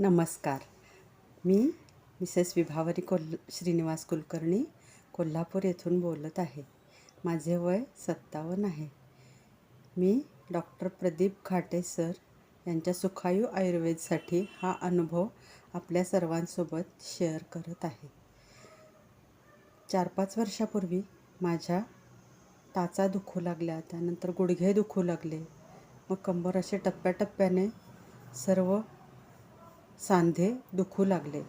नमस्कार. मी मिसेस विभावरी कोल्ह श्रीनिवास कुलकर्णी कोल्हापूर येथून बोलत आहे. माझे वय सत्तावन्न आहे. मी डॉक्टर प्रदीप घाटे सर यांच्या सुखायू आयुर्वेदसाठी हा अनुभव आपल्या सर्वांसोबत शेअर करत आहे. चार पाच वर्षापूर्वी माझ्या टाचा दुखू लागल्या त्यानंतर गुडघे दुखू लागले. मग कंबर असे टप्प्याटप्प्याने सर्व सांधे दुखू लागले.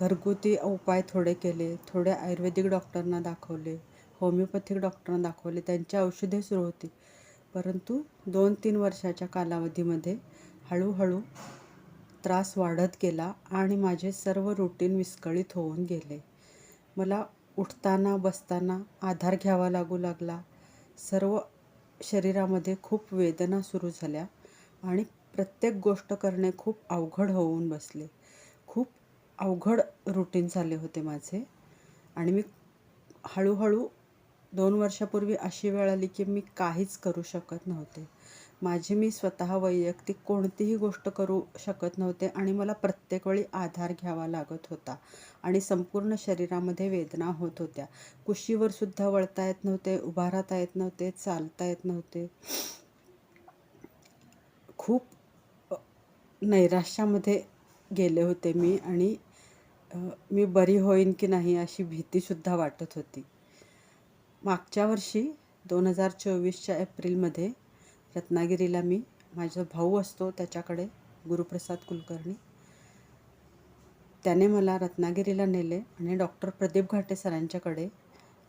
घरगुती उपाय थोडे केले थोडे आयुर्वेदिक डॉक्टरांना दाखवले होमिओपॅथिक डॉक्टरांना दाखवले त्यांची औषधे सुरू होती. परंतु दोन तीन वर्षाच्या कालावधीमध्ये हळूहळू त्रास वाढत गेला आणि माझे सर्व रुटीन विस्कळीत होऊन गेले. मला उठताना बसताना आधार घ्यावा लागू लागला. सर्व शरीरामध्ये खूप वेदना सुरू झाल्या आणि प्रत्येक गोष्ट करणे खूप अवघड होऊन बसले. खूप अवघड रुटीन झाले होते माझे. आणि मी हळूहळू दोन वर्षापूर्वी अशी वेळ आली की मी काहीच करू शकत नव्हते. माझी मी स्वतः वैयक्तिक कोणतीही गोष्ट करू शकत नव्हते आणि मला प्रत्येक वेळी आधार घ्यावा लागत होता आणि संपूर्ण शरीरामध्ये वेदना होत होत्या. कुशीवर सुद्धा वळता येत नव्हते उभा राहता येत नव्हते चालता येत नव्हते. खूप नैराश्यामध्ये गेले होते मी आणि मी बरी होईन की नाही अशी भीतीसुद्धा वाटत होती. मागच्या वर्षी दोन हजार चोवीसच्या एप्रिलमध्ये रत्नागिरीला मी माझा भाऊ असतो त्याच्याकडे गुरुप्रसाद कुलकर्णी. त्याने मला रत्नागिरीला नेले आणि डॉक्टर प्रदीप घाटे सरांच्याकडे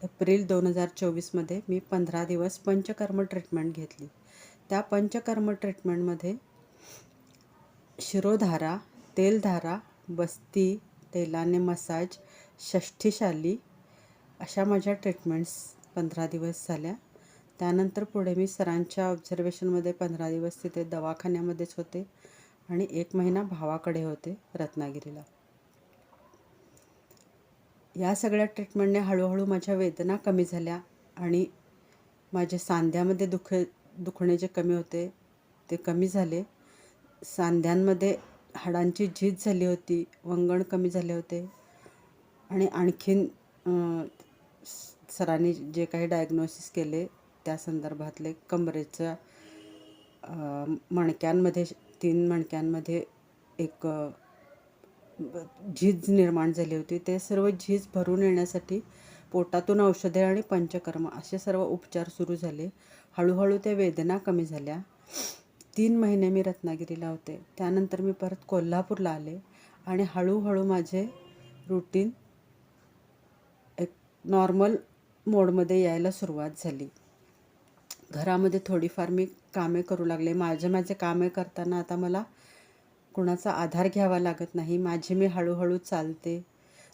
एप्रिल दोन हजार चोवीसमध्ये मी पंधरा दिवस पंचकर्म ट्रीटमेंट घेतली. त्या पंचकर्म ट्रीटमेंटमध्ये शिरोधारा तेलधारा बस्ती तेलाने मसाज षष्ठीशाली अशा माझ्या ट्रीटमेंट्स पंधरा दिवस झाल्या. त्यानंतर पुढे मी सरांच्या ऑब्झर्वेशनमध्ये पंधरा दिवस तिथे दवाखान्यामध्येच होते आणि एक महिना भावाकडे होते रत्नागिरीला. या सगळ्या ट्रीटमेंटने हळूहळू माझ्या वेदना कमी झाल्या आणि माझे सांध्यामध्ये दुख दुखणे जे कमी होते ते कमी झाले. सांध्यांमध्ये हाडांची झीज झाली होती वंगण कमी झाले होते. आणि आणखीन सरांनी जे काही डायग्नोसिस केले त्या संदर्भातले कमरेच्या मणक्यांमध्ये तीन मणक्यांमध्ये एक झीज निर्माण झाली होती. ते सर्व झीज भरून येण्यासाठी पोटातून औषधे आणि पंचकर्म असे सर्व उपचार सुरू झाले. हळूहळू त्या वेदना कमी झाल्या. तीन महिने मी रत्नागिरीला होते. त्यानंतर मी परत कोल्हापूरला आले आणि हळूहळू माझे रुटीन एक नॉर्मल मोडमध्ये यायला सुरुवात झाली. घरामध्ये थोडीफार मी कामे करू लागले. माझे माझे कामे करताना आता मला कुणाचा आधार घ्यावा लागत नाही. माझी मी हळूहळू चालते.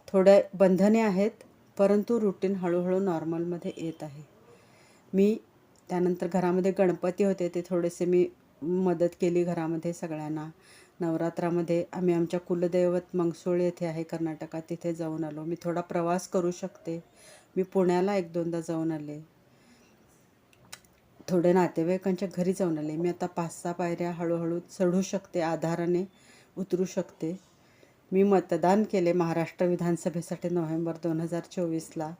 थोड्या बंधने आहेत परंतु रुटीन हळूहळू नॉर्मलमध्ये येत आहे. मी त्यानंतर घरामध्ये गणपती होते ते थोडेसे मी मदत केली घरामध्ये सगळ्यांना. नवरात्रामध्ये आम्ही आमच्या कुलदैवत मंगसोळ येथे आहे कर्नाटकात. तिथे जाऊन आलो. मी थोडा प्रवास करू शकते. मी पुण्याला एक दोनदा जाऊन आले. थोडे नातेवाईकांच्या घरी जाऊन आले. मी आता पाच सहा पायऱ्या हळूहळू चढू शकते आधाराने उतरू शकते. मी मतदान केले महाराष्ट्र विधानसभेसाठी नोव्हेंबर दोन हजार चोवीसला.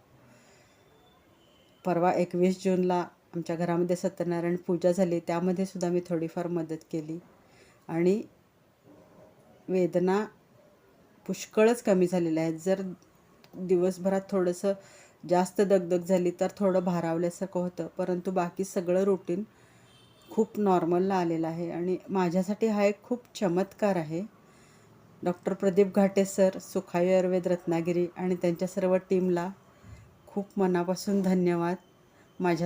परवा एकवीस जूनला आमच्या घरामध्ये सत्यनारायण पूजा झाली त्यामध्ये सुद्धा मी थोडीफार मदत केली. आणि वेदना पुष्कळच कमी झालेल्या आहेत. जर दिवसभरात थोडंसं जास्त दगदग झाली तर थोडं भारावल्यासारखं होतं. परंतु बाकी सगळं रुटीन खूप नॉर्मलला आलेलं आहे. आणि माझ्यासाठी हा एक खूप चमत्कार आहे. डॉक्टर प्रदीप घाटे सर सुखायू आयुर्वेद रत्नागिरी आणि त्यांच्या सर्व टीमला खूप मनापासून धन्यवाद. माझ्या